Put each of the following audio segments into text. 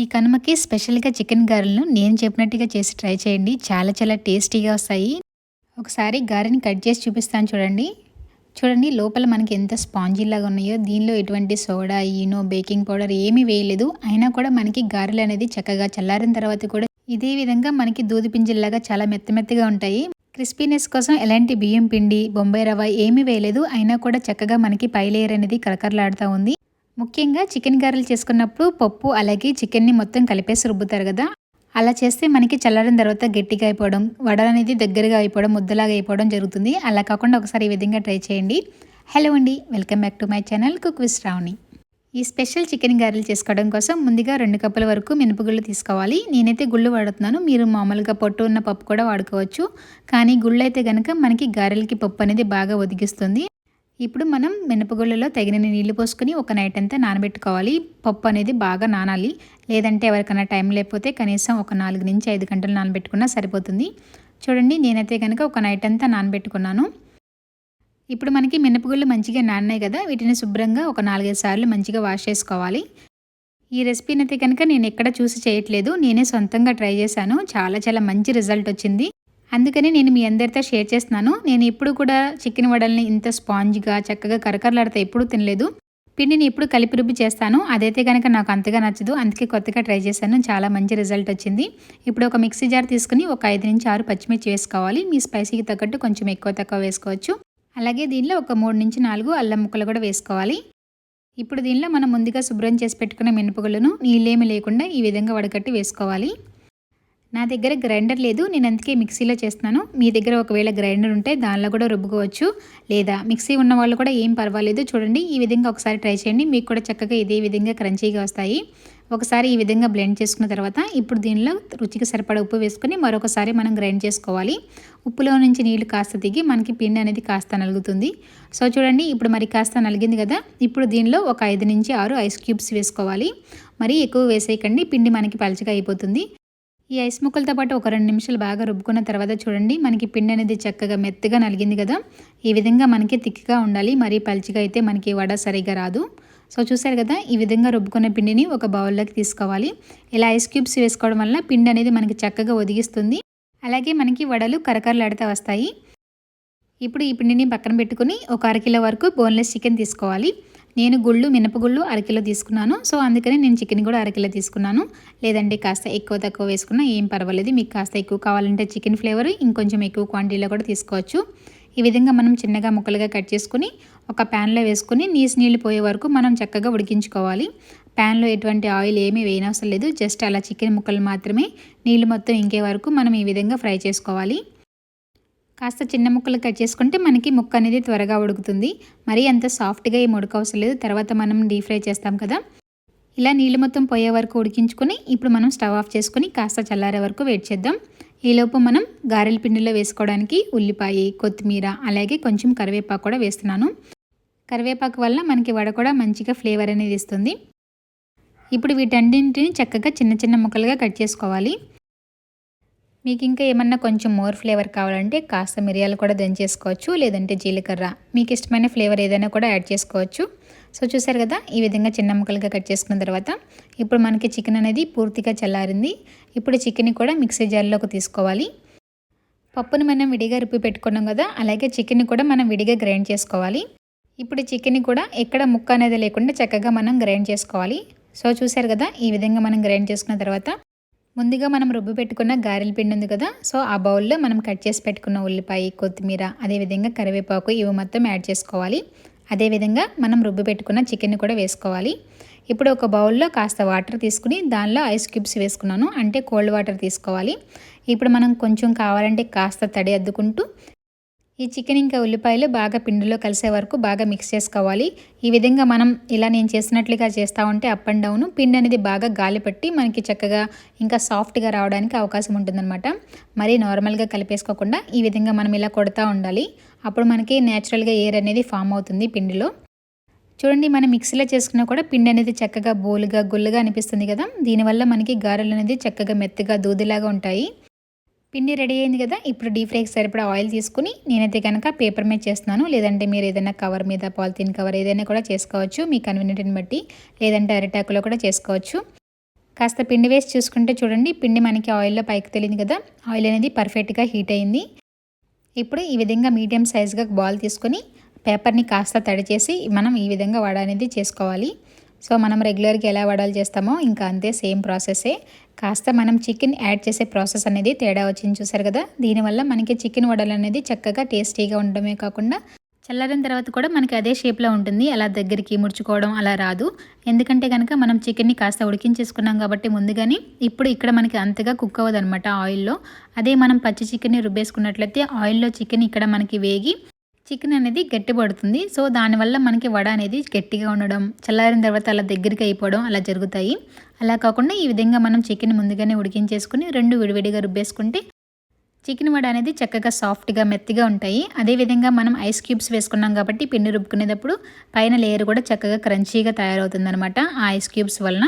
ఈ కనుమకి స్పెషల్గా చికెన్ గారెలను నేను చెప్పినట్టుగా చేసి ట్రై చేయండి. చాలా చాలా టేస్టీగా వస్తాయి. ఒకసారి గారెని కట్ చేసి చూపిస్తాను చూడండి. చూడండి లోపల మనకి ఎంత స్పాంజీలాగా ఉన్నాయో. దీనిలో ఎటువంటి సోడా ఈనో బేకింగ్ పౌడర్ ఏమీ వేయలేదు. అయినా కూడా మనకి గారెలు అనేది చక్కగా చల్లారిన తర్వాత కూడా ఇదే విధంగా మనకి దూది పింజల్లాగా చాలా మెత్త మెత్తగా ఉంటాయి. క్రిస్పీనెస్ కోసం ఎలాంటి బియ్యం పిండి బొంబాయి రవ్వ ఏమీ వేయలేదు. అయినా కూడా చక్కగా మనకి పై లేయర్ అనేది కరకరలాడుతూ ఉంది. ముఖ్యంగా చికెన్ గారెలు చేసుకున్నప్పుడు పప్పు అలాగే చికెన్ని మొత్తం కలిపేసి రుబ్బుతారు కదా. అలా చేస్తే మనకి చల్లారిన తర్వాత గట్టిగా అయిపోవడం వడ అనేది దగ్గరగా అయిపోవడం ముద్దలాగా అయిపోవడం జరుగుతుంది. అలా కాకుండా ఒకసారి ఈ విధంగా ట్రై చేయండి. హలో అండి welcome back to my channel cook with రావుని ఈ స్పెషల్ చికెన్ గారెలు చేసుకోవడం కోసం ముందుగా రెండు కప్పుల వరకు మినపగుళ్ళు తీసుకోవాలి. నేనైతే గుళ్ళు వాడుతున్నాను. మీరు మామూలుగా పొట్టు ఉన్న పప్పు కూడా వాడుకోవచ్చు. కానీ గుళ్ళు అయితే కనుక మనకి గారెలకి పప్పు అనేది బాగా ఒదిగిస్తుంది. ఇప్పుడు మనం మినపగుళ్ళలో తగినన్ని నీళ్ళు పోసుకొని ఒక నైట్ అంతా నానబెట్టుకోవాలి. పప్పు అనేది బాగా నానాలి. లేదంటే ఎవరికైనా టైం లేకపోతే కనీసం ఒక నాలుగు నుంచి ఐదు గంటలు నానబెట్టుకున్నా సరిపోతుంది. చూడండి నేనైతే కనుక ఒక నైట్ అంతా నానబెట్టుకున్నాను. ఇప్పుడు మనకి మినపగుళ్ళు మంచిగా నాన్నాయి కదా వీటిని శుభ్రంగా ఒక నాలుగైదు సార్లు మంచిగా వాష్ చేసుకోవాలి. ఈ రెసిపీని అయితే కనుక నేను ఎక్కడ చూసి చేయట్లేదు నేనే సొంతంగా ట్రై చేశాను. చాలా చాలా మంచి రిజల్ట్ వచ్చింది. అందుకని నేను మీ అందరితో షేర్ చేస్తున్నాను. నేను ఎప్పుడు కూడా చికెన్ వడల్ని ఇంత స్పాంజ్గా చక్కగా కరకరలాడితే ఎప్పుడూ తినలేదు. పిండిని ఎప్పుడు కలిపి రుబ్బి చేస్తాను. అదైతే కనుక నాకు అంతగా నచ్చదు. అందుకే కొత్తగా ట్రై చేశాను. చాలా మంచి రిజల్ట్ వచ్చింది. ఇప్పుడు ఒక మిక్సీ జార్ తీసుకుని ఒక ఐదు నుంచి ఆరు పచ్చిమిర్చి వేసుకోవాలి. మీ స్పైసీకి తగ్గట్టు కొంచెం ఎక్కువ తక్కువ వేసుకోవచ్చు. అలాగే దీనిలో ఒక మూడు నుంచి నాలుగు అల్లం ముక్కలు కూడా వేసుకోవాలి. ఇప్పుడు దీనిలో మనం ముందుగా శుభ్రం చేసి పెట్టుకున్న మినపగులను నీళ్ళేమి లేకుండా ఈ విధంగా వడకట్టి వేసుకోవాలి. నా దగ్గర గ్రైండర్ లేదు నేను అందుకే మిక్సీలో చేస్తున్నాను. మీ దగ్గర ఒకవేళ గ్రైండర్ ఉంటే దానిలో కూడా రుబ్బుకోవచ్చు. లేదా మిక్సీ ఉన్న వాళ్ళు కూడా ఏం పర్వాలేదు చూడండి. ఈ విధంగా ఒకసారి ట్రై చేయండి. మీకు కూడా చక్కగా ఇదే విధంగా క్రంచీగా వస్తాయి. ఒకసారి ఈ విధంగా బ్లెండ్ చేసుకున్న తర్వాత ఇప్పుడు దీనిలో రుచికి సరిపడా ఉప్పు వేసుకొని మరొకసారి మనం గ్రైండ్ చేసుకోవాలి. ఉప్పులో నుంచి నీళ్ళు కాస్త దిగి మనకి పిండి అనేది కాస్త నలుగుతుంది. సో చూడండి ఇప్పుడు మరి కాస్త నలిగింది కదా? ఇప్పుడు దీనిలో ఒక ఐదు నుంచి ఆరు ఐస్ క్యూబ్స్ వేసుకోవాలి. మరి ఎక్కువ వేసేయకండి. పిండి మనకి పలచగా అయిపోతుంది. ఈ ఐస్ ముక్కలతో పాటు ఒక రెండు నిమిషాలు బాగా రుబ్బుకున్న తర్వాత చూడండి మనకి పిండి అనేది చక్కగా మెత్తగా నలిగింది కదా? ఈ విధంగా మనకి తిక్కగా ఉండాలి. మరీ పల్చిగా అయితే మనకి వడ సరిగా రాదు. సో చూసారు కదా? ఈ విధంగా రుబ్బుకున్న పిండిని ఒక బౌల్లోకి తీసుకోవాలి. ఇలా ఐస్ క్యూబ్స్ వేసుకోవడం వల్ల పిండి అనేది మనకి చక్కగా ఒదిగిస్తుంది. అలాగే మనకి వడలు కరకరలాడుతూ వస్తాయి. ఇప్పుడు ఈ పిండిని పక్కన పెట్టుకుని ఒక అరకిలో వరకు బోన్లెస్ చికెన్ తీసుకోవాలి. నేను గుళ్ళు మినపగుళ్ళు అరకిలో తీసుకున్నాను. సో అందుకని నేను చికెన్ కూడా అరకిలో తీసుకున్నాను. లేదంటే కాస్త ఎక్కువ తక్కువ వేసుకున్నా ఏం పర్వాలేదు. మీకు కాస్త ఎక్కువ కావాలంటే చికెన్ ఫ్లేవర్ ఇంకొంచెం ఎక్కువ క్వాంటిటీలో కూడా తీసుకోవచ్చు. ఈ విధంగా మనం చిన్నగా ముక్కలుగా కట్ చేసుకుని ఒక ప్యాన్లో వేసుకుని నీసు నీళ్ళు పోయే వరకు మనం చక్కగా ఉడికించుకోవాలి. ప్యాన్లో ఎటువంటి ఆయిల్ ఏమీ వేయనవసరం లేదు. జస్ట్ అలా చికెన్ ముక్కలు మాత్రమే నీళ్ళు మొత్తం ఇంకే వరకు మనం ఈ విధంగా ఫ్రై చేసుకోవాలి. కాస్త చిన్న ముక్కలు కట్ చేసుకుంటే మనకి ముక్క అనేది త్వరగా ఉడుకుతుంది. మరీ అంత సాఫ్ట్గా ఏం ఉడకవసరం లేదు. తర్వాత మనం డీప్ ఫ్రై చేస్తాం కదా. ఇలా నీళ్ళు మొత్తం పోయే వరకు ఉడికించుకొని ఇప్పుడు మనం స్టవ్ ఆఫ్ చేసుకుని కాస్త చల్లారే వరకు వెయిట్ చేద్దాం. ఈలోపు మనం గారెల పిండిలో వేసుకోవడానికి ఉల్లిపాయ కొత్తిమీర అలాగే కొంచెం కరివేపాకు కూడా వేస్తున్నాను. కరివేపాకు వల్ల మనకి వడ కూడా మంచిగా ఫ్లేవర్ అనేది ఇస్తుంది. ఇప్పుడు వీటన్నింటిని చక్కగా చిన్న చిన్న ముక్కలుగా కట్ చేసుకోవాలి. మీకు ఇంకా ఏమన్నా కొంచెం మోర్ ఫ్లేవర్ కావాలంటే కాస్త మిరియాలు కూడా దంచేసుకోవచ్చు లేదంటే జీలకర్ర. మీకు ఇష్టమైన ఫ్లేవర్ ఏదైనా కూడా యాడ్ చేసుకోవచ్చు. సో చూసారు కదా ఈ విధంగా చిన్న ముక్కలుగా కట్ చేసుకున్న తర్వాత ఇప్పుడు మనకి చికెన్ అనేది పూర్తిగా చల్లారింది. ఇప్పుడు చికెన్ కూడా మిక్సీ జార్లోకి తీసుకోవాలి. పప్పును మనం విడిగా రుప్పి పెట్టుకున్నాం కదా అలాగే చికెన్ కూడా మనం విడిగా గ్రైండ్ చేసుకోవాలి. ఇప్పుడు చికెన్ కూడా ఎక్కడ ముక్క అనేది లేకుండా చక్కగా మనం గ్రైండ్ చేసుకోవాలి. సో చూసారు కదా ఈ విధంగా మనం గ్రైండ్ చేసుకున్న తర్వాత ముందుగా మనం రుబ్బు పెట్టుకున్న గారెల పిండి ఉంది కదా సో ఆ బౌల్లో మనం కట్ చేసి పెట్టుకున్న ఉల్లిపాయ కొత్తిమీర అదేవిధంగా కరివేపాకు ఇవి మొత్తం యాడ్ చేసుకోవాలి. అదేవిధంగా మనం రుబ్బు పెట్టుకున్న చికెన్ కూడా వేసుకోవాలి. ఇప్పుడు ఒక బౌల్లో కాస్త వాటర్ తీసుకుని దానిలో ఐస్ క్యూబ్స్ వేసుకున్నాను అంటే కోల్డ్ వాటర్ తీసుకోవాలి. ఇప్పుడు మనం కొంచెం కావాలంటే కాస్త తడి అద్దుకుంటూ ఈ చికెన్ ఇంకా ఉల్లిపాయలు బాగా పిండిలో కలిసే వరకు బాగా మిక్స్ చేసుకోవాలి. ఈ విధంగా మనం ఇలా నేను చేసినట్లుగా చేస్తూ ఉంటే అప్ అండ్ డౌన్ పిండి అనేది బాగా గాలి పట్టి మనకి చక్కగా ఇంకా సాఫ్ట్గా రావడానికి అవకాశం ఉంటుందన్నమాట. మరీ నార్మల్గా కలిపేసుకోకుండా ఈ విధంగా మనం ఇలా కొడతా ఉండాలి. అప్పుడు మనకి నేచురల్గా ఎయిర్ అనేది ఫామ్ అవుతుంది పిండిలో. చూడండి మనం మిక్సీలో చేసుకున్నా కూడా పిండి అనేది చక్కగా బోలుగా గుల్లుగా అనిపిస్తుంది కదా. దీనివల్ల మనకి గారెలు అనేది చక్కగా మెత్తగా దూదిలాగా ఉంటాయి. పిండి రెడీ అయింది కదా ఇప్పుడు డీప్ ఫ్రైకి సరిపడా ఆయిల్ తీసుకుని నేనైతే కనుక పేపర్ మీద చేస్తున్నాను. లేదంటే మీరు ఏదైనా కవర్ మీద పాలిథిన్ కవర్ ఏదైనా కూడా చేసుకోవచ్చు మీ కన్వీనియంట్ని బట్టి. లేదంటే అరిటాకులో కూడా చేసుకోవచ్చు. కాస్త పిండి వేసి చూసుకుంటే చూడండి పిండి మనకి ఆయిల్లో పైకి తెలియదు కదా ఆయిల్ అనేది పర్ఫెక్ట్గా హీట్ అయింది. ఇప్పుడు ఈ విధంగా మీడియం సైజ్గా బాల్ తీసుకొని పేపర్ని కాస్త తడి చేసి మనం ఈ విధంగా వడ అనేది చేసుకోవాలి. సో మనం రెగ్యులర్గా ఎలా వడలు చేస్తామో ఇంకా అంతే సేమ్ ప్రాసెసే. కాస్త మనం చికెన్ యాడ్ చేసే ప్రాసెస్ అనేది తేడా వచ్చింది చూసారు కదా? దీనివల్ల మనకి చికెన్ వడలు అనేది చక్కగా టేస్టీగా ఉండడమే కాకుండా చల్లారిన తర్వాత కూడా మనకి అదే షేప్లో ఉంటుంది. అలా దగ్గరికి ముడుచుకోవడం అలా రాదు. ఎందుకంటే కనుక మనం చికెన్ని కాస్త ఉడికించేసుకున్నాం కాబట్టి ముందుగానే ఇప్పుడు ఇక్కడ మనకి అంతగా కుక్ అవ్వదు అనమాట ఆయిల్లో. అదే మనం పచ్చి చికెన్ని రుబ్బేసుకున్నట్లయితే ఆయిల్లో చికెన్ ఇక్కడ మనకి వేగి చికెన్ అనేది గట్టి పడుతుంది. సో దానివల్ల మనకి వడ అనేది గట్టిగా ఉండడం చల్లారిన తర్వాత అలా దగ్గరికి అయిపోవడం అలా జరుగుతాయి. అలా కాకుండా ఈ విధంగా మనం చికెన్ ముందుగానే ఉడికించేసుకుని రెండు విడివిడిగా రుబ్బేసుకుంటే చికెన్ వడ అనేది చక్కగా సాఫ్ట్గా మెత్తగా ఉంటాయి. అదేవిధంగా మనం ఐస్ క్యూబ్స్ వేసుకున్నాం కాబట్టి పిండి రుబ్బుకునేటప్పుడు పైన లేయర్ కూడా చక్కగా క్రంచీగా తయారవుతుంది అనమాట ఆ ఐస్ క్యూబ్స్ వలన.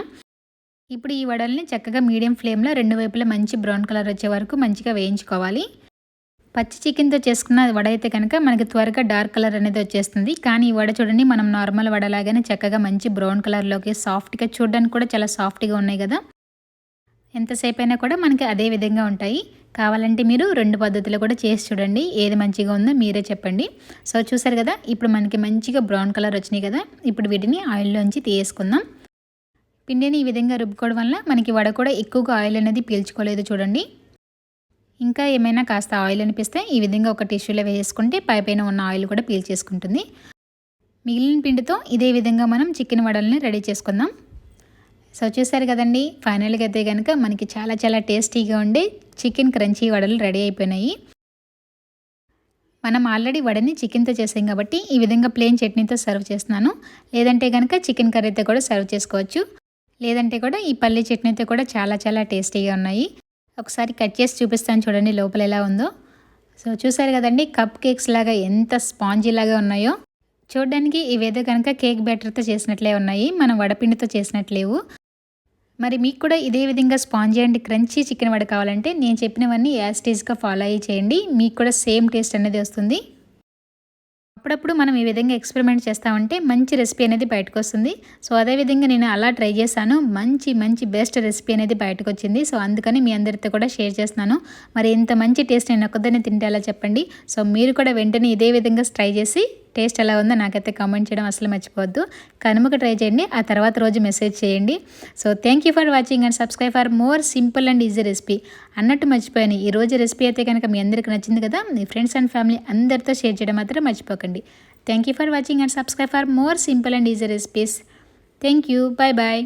ఇప్పుడు ఈ వడల్ని చక్కగా మీడియం ఫ్లేమ్లో రెండు వైపులా మంచి బ్రౌన్ కలర్ వచ్చే వరకు మంచిగా వేయించుకోవాలి. పచ్చి చికెన్తో చేసుకున్న వడ అయితే కనుక మనకి త్వరగా డార్క్ కలర్ అనేది వచ్చేస్తుంది. కానీ ఈ వడ చూడండి మనం నార్మల్ వడలాగానే చక్కగా మంచి బ్రౌన్ కలర్లోకి సాఫ్ట్గా చూడడానికి కూడా చాలా సాఫ్ట్గా ఉన్నాయి కదా. ఎంతసేపు అయినా కూడా మనకి అదే విధంగా ఉంటాయి. కావాలంటే మీరు రెండు పద్ధతులు కూడా చేసి చూడండి ఏది మంచిగా ఉందో మీరే చెప్పండి. సో చూసారు కదా ఇప్పుడు మనకి మంచిగా బ్రౌన్ కలర్ వచ్చినాయి కదా ఇప్పుడు వీటిని ఆయిల్లోంచి తీసేసుకుందాం. పిండిని ఈ విధంగా రుబ్బుకోవడం వల్ల మనకి వడ కూడా ఎక్కువగా ఆయిల్ అనేది పీల్చుకోలేదు చూడండి. ఇంకా ఏమైనా కాస్త ఆయిల్ అనిపిస్తే ఈ విధంగా ఒక టిష్యూలో వేసుకుంటే పైపైన ఉన్న ఆయిల్ కూడా పీల్ చేసుకుంటుంది. మిగిలిన పిండితో ఇదే విధంగా మనం చికెన్ వడల్ని రెడీ చేసుకుందాం. సో చూసారు కదండి ఫైనల్గా అయితే కనుక మనకి చాలా చాలా టేస్టీగా ఉండే చికెన్ క్రంచీ వడలు రెడీ అయిపోయినాయి. మనం ఆల్రెడీ వడని చికెన్తో చేసాం కాబట్టి ఈ విధంగా ప్లేన్ చట్నీతో సర్వ్ చేస్తున్నాను. లేదంటే కనుక చికెన్ కర్రీతో కూడా సర్వ్ చేసుకోవచ్చు. లేదంటే కూడా ఈ పల్లీ చట్నీతో కూడా చాలా చాలా టేస్టీగా ఉన్నాయి. ఒకసారి కట్ చేసి చూపిస్తాను చూడండి లోపల ఎలా ఉందో. సో చూసారు కదండి కప్ కేక్స్ లాగా ఎంత స్పాంజీ లాగా ఉన్నాయో. చూడడానికి ఇవేదో కనుక కేక్ బ్యాటర్తో చేసినట్లే ఉన్నాయి మనం వడపిండితో చేసినట్లేవు మరి మీకు కూడా ఇదే విధంగా spongy and crunchy chicken vada కావాలంటే నేను చెప్పినవన్నీ యాస్టీజ్గా ఫాలో అయ్యి చేయండి మీకు కూడా సేమ్ టేస్ట్ అనేది వస్తుంది. అప్పుడప్పుడు మనం ఈ విధంగా ఎక్స్పెరిమెంట్ చేస్తామంటే మంచి రెసిపీ అనేది బయటకు వస్తుంది సో అదేవిధంగా నేను అలా ట్రై చేశాను. మంచి మంచి బెస్ట్ రెసిపీ అనేది బయటకు వచ్చింది సో అందుకని మీ అందరితో కూడా షేర్ చేస్తున్నాను. మరి ఇంత మంచి టేస్ట్ నేను ఒక్కదాన్ని తింటే అలా చెప్పండి? సో మీరు కూడా వెంటనే ఇదే విధంగా ట్రై చేసి టేస్ట్ ఎలా ఉందో నాకైతే కామెంట్ చేయడం అసలు మర్చిపోవద్దు. కనుమకు ట్రై చేయండి ఆ తర్వాత రోజు మెసేజ్ చేయండి. So thank you for watching and subscribe for more simple and easy recipe అన్నట్టు మర్చిపోయాను. ఈ రోజు రెసిపీ అయితే కనుక మీ అందరికి నచ్చింది కదా మీ ఫ్రెండ్స్ అండ్ ఫ్యామిలీ అందరితో షేర్ చేయడం మాత్రం మర్చిపోకండి. Thank you for watching and subscribe for more simple and easy recipes thank you bye bye